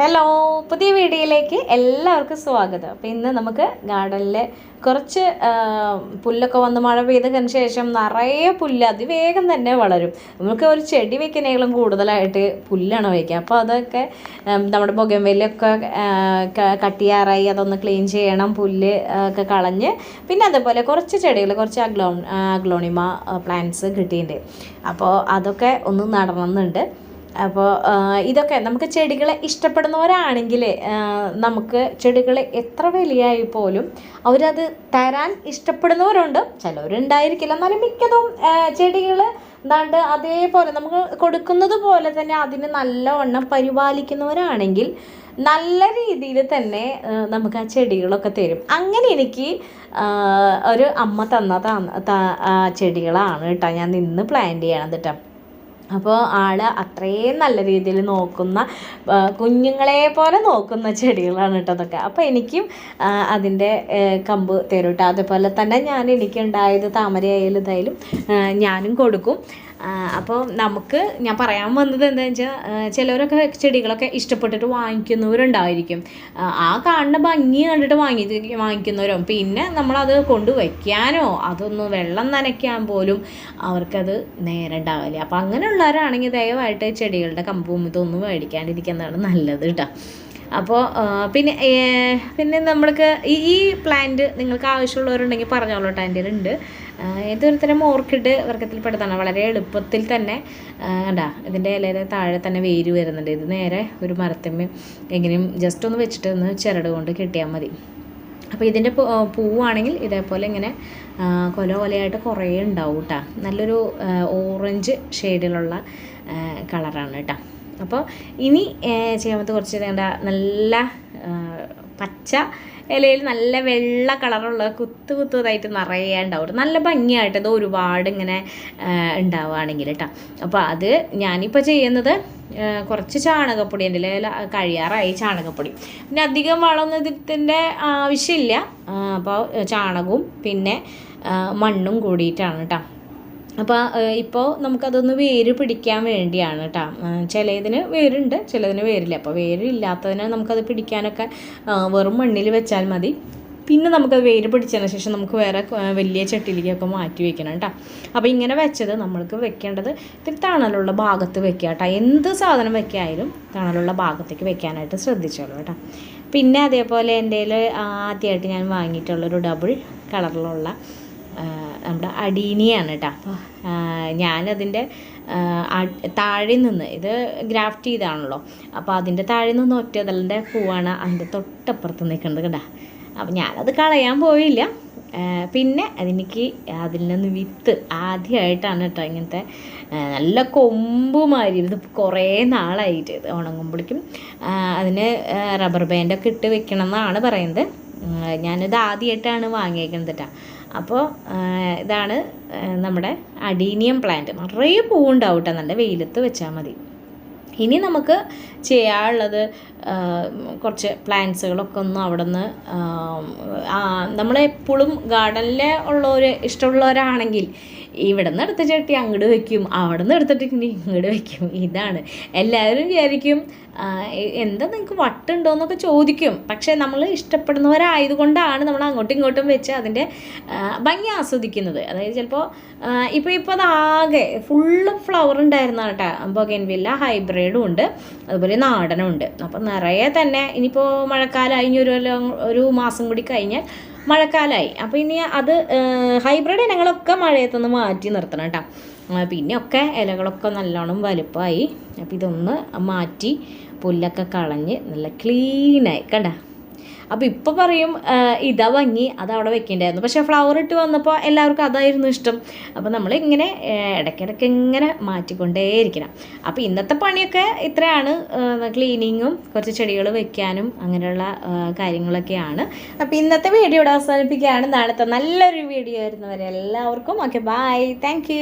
Hello പുതിയ വീഡിയോയിലേക്ക് എല്ലാവർക്കും സ്വാഗതം. അപ്പോൾ ഇന്ന് നമുക്ക് ഗാർഡനിൽ കുറച്ച് പുല്ലൊക്കെ വന്ന് മഴ പെയ്തതിന് ശേഷം നിറയെ പുല്ല് അതിവേഗം തന്നെ വളരും. നമുക്ക് ഒരു ചെടി വെക്കുന്നതിലും കൂടുതലായിട്ട് പുല്ലാണ് വയ്ക്കുക. അപ്പോൾ അതൊക്കെ നമ്മുടെ ബൊഗൻവേലൊക്കെ കട്ട് ചെയ്യാറായി അതൊന്ന് ക്ലീൻ ചെയ്യണം പുല്ല് ഒക്കെ കളഞ്ഞ്. പിന്നെ അതേപോലെ കുറച്ച് ചെടികൾ കുറച്ച് അഗ്ലോ അഗ്ലോണിമ പ്ലാന്റ്സ് കിട്ടിയിട്ടുണ്ട്. അപ്പോൾ അതൊക്കെ ഒന്ന് നടണമെന്നുണ്ട് അപ്പോൾ ഇതൊക്കെ നമുക്ക് ചെടികളെ ഇഷ്ടപ്പെടുന്നവരാണെങ്കിൽ നമുക്ക് ചെടികളെ എത്ര വിലയായി പോലും അവരത് തരാൻ ഇഷ്ടപ്പെടുന്നവരുണ്ട്. ചിലവരുണ്ടായിരിക്കില്ല. എന്നാലും മിക്കതും ചെടികൾ എന്താണ്ട് അതേപോലെ നമുക്ക് കൊടുക്കുന്നത് പോലെ തന്നെ അതിന് നല്ലവണ്ണം പരിപാലിക്കുന്നവരാണെങ്കിൽ നല്ല രീതിയിൽ തന്നെ നമുക്ക് ആ ചെടികളൊക്കെ തരും. അങ്ങനെ എനിക്ക് ഒരു അമ്മ തന്ന ചെടികളാണ് കേട്ടോ ഞാൻ നിന്ന് പ്ലാൻ ചെയ്യണത് കേട്ടോ. അപ്പോൾ ആൾ അത്രയും നല്ല രീതിയിൽ നോക്കുന്ന കുഞ്ഞുങ്ങളെ പോലെ നോക്കുന്ന ചെടികളാണ് കേട്ടോ അതൊക്കെ. അപ്പോൾ എനിക്കും അതിന്റെ കമ്പ് തരും കേട്ടോ. അതുപോലെ തന്നെ ഞാൻ എനിക്കുണ്ടായത് താമരയായാലും ഇതായാലും ഞാനും കൊടുക്കും. അപ്പോൾ നമുക്ക് ഞാൻ പറയാൻ വന്നത് എന്താണെന്ന് വെച്ചാൽ ചിലവരൊക്കെ ചെടികളൊക്കെ ഇഷ്ടപ്പെട്ടിട്ട് വാങ്ങിക്കുന്നവരുണ്ടായിരിക്കും. ആ, കാണുന്ന ഭംഗി കണ്ടിട്ട് വാങ്ങി വാങ്ങിക്കുന്നവരും. പിന്നെ നമ്മളത് കൊണ്ട് വയ്ക്കാനോ അതൊന്ന് വെള്ളം നനയ്ക്കാൻ പോലും അവർക്കത് നേരം ഉണ്ടാവില്ല അപ്പോൾ അങ്ങനെയുള്ളവരാണെങ്കിൽ ദയവായിട്ട് ചെടികളുടെ കമ്പും ഇതൊന്നും മേടിക്കാണ്ടിരിക്കുന്നതാണ് നല്ലത് കേട്ടോ അപ്പോൾ പിന്നെ പിന്നെ നമ്മൾക്ക് ഈ ഈ പ്ലാന്റ് നിങ്ങൾക്ക് ആവശ്യമുള്ളവരുണ്ടെങ്കിൽ പറഞ്ഞോളൂ കേട്ടോ എന്റെ ഉണ്ട് ഇതൊരു തരം ഓർക്കിഡ് വർഗത്തിൽപ്പെടുത്താണ് വളരെ എളുപ്പത്തിൽ തന്നെ കണ്ടാ ഇതിന്റെ ഇലയുടെ താഴെ തന്നെ വേര് വരുന്നുണ്ട്. ഇത് നേരെ ഒരു മരത്തമ്മ എങ്ങനെയും ജസ്റ്റ് ഒന്ന് വെച്ചിട്ട് ഒന്ന് ചിരട് കൊണ്ട് കിട്ടിയാൽ മതി. അപ്പോൾ ഇതിന്റെ പൂവാണെങ്കിൽ ഇതേപോലെ ഇങ്ങനെ കൊല കൊലയായിട്ട് കുറേ ഉണ്ടാവും കേട്ടോ. നല്ലൊരു ഓറഞ്ച് ഷെയ്ഡിലുള്ള കളറാണ് കേട്ടോ. അപ്പോൾ ഇനി പറ്റുന്ന കുറച്ച് വേണ്ട നല്ല പച്ച ഇലയിൽ നല്ല വെള്ള കളറുള്ള കുത്തു കുത്തുതായിട്ട് നിറയെ ഉണ്ടാവും നല്ല ഭംഗിയായിട്ട് ഇത് ഒരുപാട് ഇങ്ങനെ ഉണ്ടാവുകയാണെങ്കിൽ കേട്ടോ. അപ്പോൾ അത് ഞാനിപ്പോൾ ചെയ്യുന്നത് കുറച്ച് ചാണകപ്പൊടി എന്റെ കഴിയാറായി ചാണകപ്പൊടി. പിന്നെ അധികം വളമൊന്നും ഇതിന്റെ ആവശ്യമില്ല. അപ്പോൾ ചാണകവും പിന്നെ മണ്ണും കൂടിയിട്ടാണ് കേട്ടോ. അപ്പോൾ ഇപ്പോൾ നമുക്കതൊന്ന് വേര് പിടിക്കാൻ വേണ്ടിയാണ് കേട്ടോ ചിലതിന് വേരുണ്ട് ചിലതിന് വേരില്ല. അപ്പോൾ വേരില്ലാത്തതിന് നമുക്കത് പിടിക്കാനൊക്കെ വെറും മണ്ണിൽ വെച്ചാൽ മതി. പിന്നെ നമുക്കത് വേര് പിടിച്ചതിന് ശേഷം നമുക്ക് വേറെ വലിയ ചട്ടിയിലേക്കൊക്കെ മാറ്റി വെക്കണം കേട്ടോ അപ്പോൾ ഇങ്ങനെ വെച്ചത് നമ്മൾക്ക് വെക്കേണ്ടത് ഇത്തിരി തണലുള്ള ഭാഗത്ത് വെക്കുക കേട്ടോ എന്ത് സാധനം വെക്കായാലും തണലുള്ള ഭാഗത്തേക്ക് വെക്കാനായിട്ട് ശ്രദ്ധിച്ചോളൂ കേട്ടോ പിന്നെ അതേപോലെ എന്റെ ആദ്യമായിട്ട് ഞാൻ വാങ്ങിയിട്ടുള്ളൊരു ഡബിൾ കളറിലുള്ള നമ്മുടെ അടീനിയാണ് കേട്ടോ അപ്പോൾ ഞാനതിന്റെ താഴെ നിന്ന് ഇത് ഗ്രാഫ്റ്റ് ചെയ്താണല്ലോ. അപ്പോൾ അതിന്റെ താഴെ നിന്ന് ഒറ്റതലിന്റെ പൂവാണ് അതിന്റെ തൊട്ടപ്പുറത്ത് നിൽക്കുന്നത് കേട്ടോ അപ്പം ഞാനത് കളയാൻ പോയില്ല. പിന്നെ അതെനിക്ക് അതിൽ നിന്ന് വിത്ത് ആദ്യമായിട്ടാണ് കേട്ടോ ഇങ്ങനത്തെ നല്ല കൊമ്പ് മാതിരി ഇത് കുറേ നാളായിട്ട് ഉണങ്ങുമ്പോഴേക്കും അതിന് റബ്ബർ ബാൻഡൊക്കെ ഇട്ട് വെക്കണം എന്നാണ് പറയുന്നത്. ഞാനിത് ആദ്യമായിട്ടാണ് വാങ്ങിയേക്കുന്നത് കേട്ടോ അപ്പോൾ ഇതാണ് നമ്മുടെ അഡീനിയം പ്ലാന്റ്. നിറയെ പൂവുണ്ടാവും കേട്ടോ നല്ല വെയിലത്ത് വെച്ചാൽ മതി. ഇനി നമുക്ക് ചെയ്യാനുള്ളത് കുറച്ച് പ്ലാന്റ്സുകളൊക്കെ ഒന്ന് അവിടെ നിന്ന് നമ്മളെപ്പോഴും ഗാർഡനിലെ ഉള്ളവർ ഇഷ്ടമുള്ളവരാണെങ്കിൽ ഇവിടെ നിന്ന് എടുത്ത ചട്ടി അങ്ങോട്ട് വെക്കും അവിടെ നിന്ന് എടുത്തിട്ട് ഇങ്ങോട്ട് വെക്കും. ഇതാണ്. എല്ലാവരും വിചാരിക്കും എന്താ നിങ്ങൾക്ക് വട്ടുണ്ടോ എന്നൊക്കെ ചോദിക്കും. പക്ഷേ നമ്മൾ ഇഷ്ടപ്പെടുന്നവരായതുകൊണ്ടാണ് നമ്മൾ അങ്ങോട്ടും ഇങ്ങോട്ടും വെച്ച് അതിന്റെ ഭംഗി ആസ്വദിക്കുന്നത്. അതായത് ചിലപ്പോൾ ഇപ്പോൾ ഇപ്പോൾ അതാകെ ഫുള്ള് ഫ്ലവർ ഉണ്ടായിരുന്ന കേട്ടോ ബൊഗൻവില്ല ഹൈബ്രിഡും ഉണ്ട്. അതുപോലെ നാടനും ഉണ്ട്. അപ്പം നിറയെ തന്നെ ഇനിയിപ്പോൾ മഴക്കാലം ഒരു ഒരു മാസം കൂടി കഴിഞ്ഞാൽ മഴക്കാലമായി അപ്പോൾ ഇനി അത് ഹൈബ്രിഡ് ഇനങ്ങളൊക്കെ മഴയത്തുനിന്ന് മാറ്റി നിർത്തണം കേട്ടോ. പിന്നെ പിന്നെയൊക്കെ ഇലകളൊക്കെ നല്ലോണം വലുപ്പമായി അപ്പോൾ ഇതൊന്ന് മാറ്റി പുല്ലൊക്കെ കളഞ്ഞ് നല്ല ക്ലീനായി കണ്ട? അപ്പോൾ ഇപ്പോൾ പറയും ഇതാ ഭംഗി അത് അവിടെ വെക്കേണ്ടായിരുന്നു പക്ഷേ ഫ്ലവർ ഇട്ട് വന്നപ്പോൾ എല്ലാവർക്കും അതായിരുന്നു ഇഷ്ടം. അപ്പോൾ നമ്മൾ ഇങ്ങനെ ഇടയ്ക്കിടയ്ക്ക് ഇങ്ങനെ മാറ്റിക്കൊണ്ടേയിരിക്കണം. അപ്പോൾ ഇന്നത്തെ പണിയൊക്കെ ഇത്രയാണ്. ക്ലീനിങ്ങും കുറച്ച് ചെടികൾ വെക്കാനും അങ്ങനെയുള്ള കാര്യങ്ങളൊക്കെയാണ്. അപ്പോൾ ഇന്നത്തെ വീഡിയോ ഇവിടെ അവസാനിപ്പിക്കുകയാണ്. നാളത്തെ നല്ലൊരു വീഡിയോ ആയിരുന്നു. എല്ലാവർക്കും ഓക്കെ ബായ് താങ്ക്